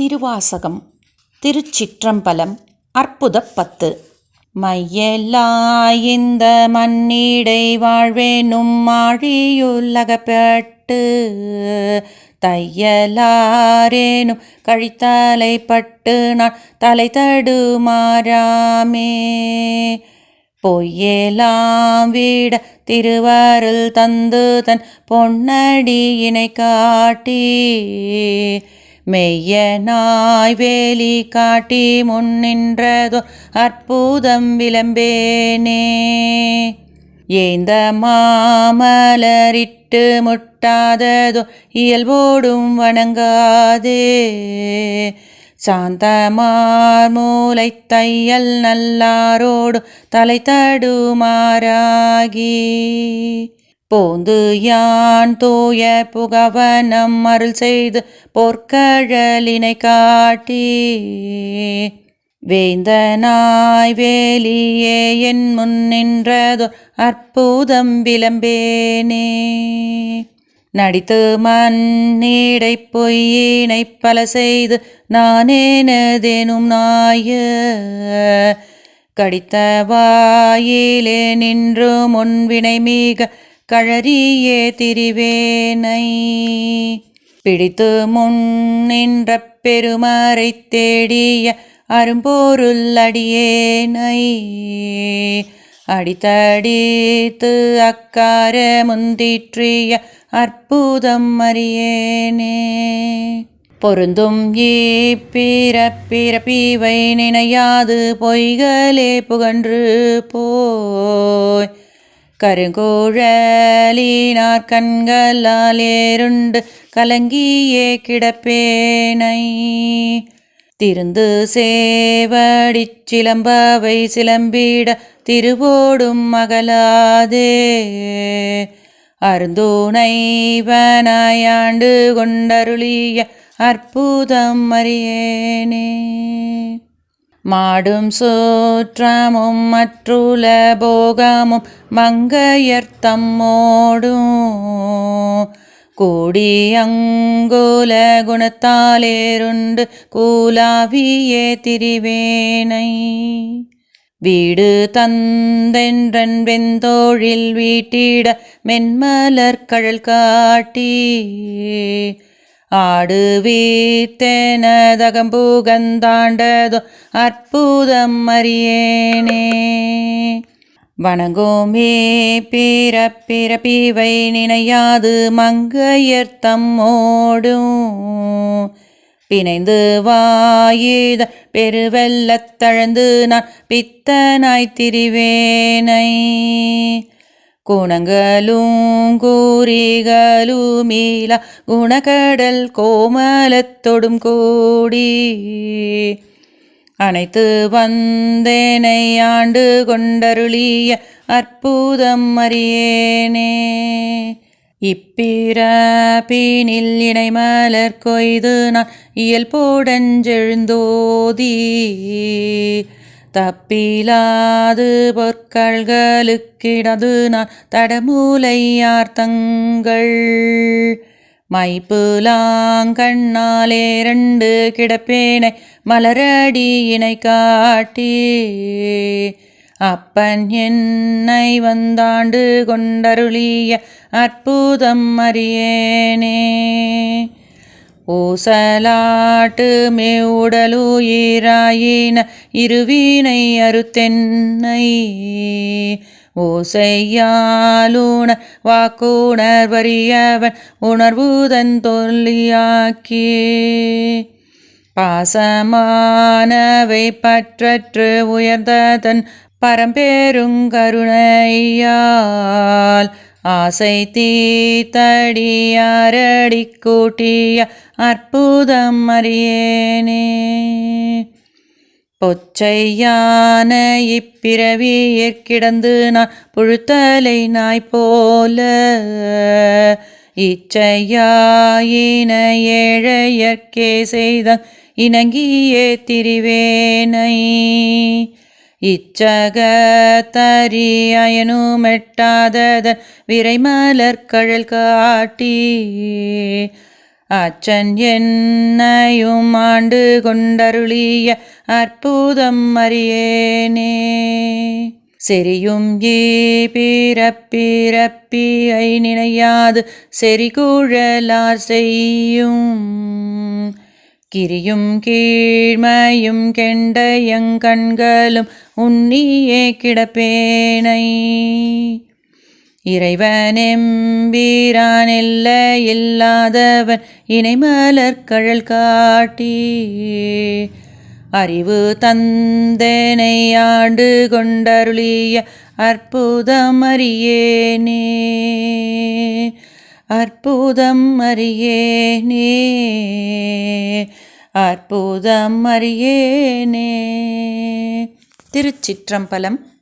திருவாசகம் திருச்சிற்றம்பலம் அற்புத பத்து. மையெல்லாய் இந்த மண்ணிடை வாழ்வேனும் ஆழியுலகப்பட்டு தையலாரேனும் கழித்தலை பட்டு நான் தலை தடுமாறாமே. பொய்யெல்லாம் வீட திருவருள் தந்து தன் பொன்னடியினை காட்டி மெய்யனாய் வேலி காட்டி முன்னின்றதோ அற்புதம் விளம்பேனே. ஏந்த மாமலரிட்டு முட்டாததோ இயல்போடும் வணங்காதே. சாந்தமார் மூலை தையல் நல்லாரோடு தலை தடுமாறாகி. போந்து யான் தூய புகவனம் அருள் செய்து பொற்கழலினை காட்டி. வேந்தனாய் வேலியே என் முன் நின்றதோ அற்புதம் விளம்பேனே. நடித்து மண்ணீடை பொய்யினை பல செய்து நானேனதேனும் நாய. கடித்த வாயிலே நின்று முன்வினை மிக கழறியே திரிவேனை. பிடித்து முன் நின்ற பெருமாறை தேடிய அரும்போருள் அடியேனை. அடித்தடித்து அக்கார முந்திற்றிய அற்புதம் அறியேனே. பொருந்தும் ஈப்பிறப்பிறப்பிவை நினையாது பொய்களே புகன்று போய். கருங்கோழலினார் கண்களால் ஏருண்டு கலங்கியே கிடப்பேனை. திருந்து சேவடி சிலம்பவை சிலம்பிட திருவோடும் மகளாதே. அருந்தூனைவனாயாண்டு கொண்டருளிய அற்புதம் அறியேனே. மாடும் சோற்றமும் மற்றுல போகமும் மங்கையர்த்தம்மோடும் கூடி அங்குல குணத்தாலேருண்டு கூலாவியே திரிவேனை. வீடு தந்தென்றன் வெந்தோழில் வீட்டிட மென்மலர் கழல் காட்டி. ஆடு வீத்தெனதகம்புகந்தாண்டதோ அற்புதம் அறியேனே. வணங்கோமே பிறப்பிறப்பிவை நினையாது மங்கையர் தம்மோடும். பிணைந்து வாயித பெருவெல்லத் தழந்து நான் பித்தனாய் திரிவேனை. குணங்களும் கூறிகளுமீல குணகடல் கோமலத்தொடும் கூடி. அனைத்து வந்தேனை ஆண்டு கொண்டருளிய அற்புதம் அறியேனே. இப்பிறப்பினில் இணைமலர் கொய்து நான் இயல்போடஞ்செழுந்தோதீ. தப்பிலாது பொற்கள்களுக்கிடது நான் தடமூலையார் தங்கள். மைப்புலாங்கண்ணாலே ரெண்டு கிடப்பேனை மலரடியினை காட்டி. அப்பன் என்னை வந்தாண்டு கொண்டருளிய அற்புதம் அறியேனே. ஊசலாட்டு மேவுடலுயிராயின இருவீனை அறுத்தென்னை. ஓசையாலுண வாக்குணர் வறியவன் உணர்வுதன் தொல்லியாக்கியே பாசமானவை பற்றற்று உயர்ந்ததன் பரம்பேருங்கருணையால் ஆசை தீத்தடி அரடி கூட்டிய அற்புதம் அறியேனே. பொச்சையான இப்பிறவியே கிடந்து நான் புழுத்தலை நாய் போல இச்சையாயின ஏழையற்கே செய்த இணங்கியே திரிவேனை. இச்சகத்தரியனுமெட்டாததன் விரைமலர் கழல் காட்டி அச்சன் என்னையும் ஆண்டு கொண்டருளிய அற்புதம் அறியேனே. செரியும் ஏ பிறப்பிறப்பியை நினையாது செறிகுழலார் செய்யும் கிரியும் கீழ்மையும் கெண்டயங்கண்களும் உன்னியே கிடப்பேனை. இறைவனெம்பீரான் எல்லை இல்லாதவன் இணைமலர்கழல் காட்டி. அறிவு தந்தனை ஆண்டு கொண்டருளிய அற்புதம் அறியேனே. அற்புதம் அறியேனே. அற்புதம் அறியேனே. திருச்சிற்றம்பலம்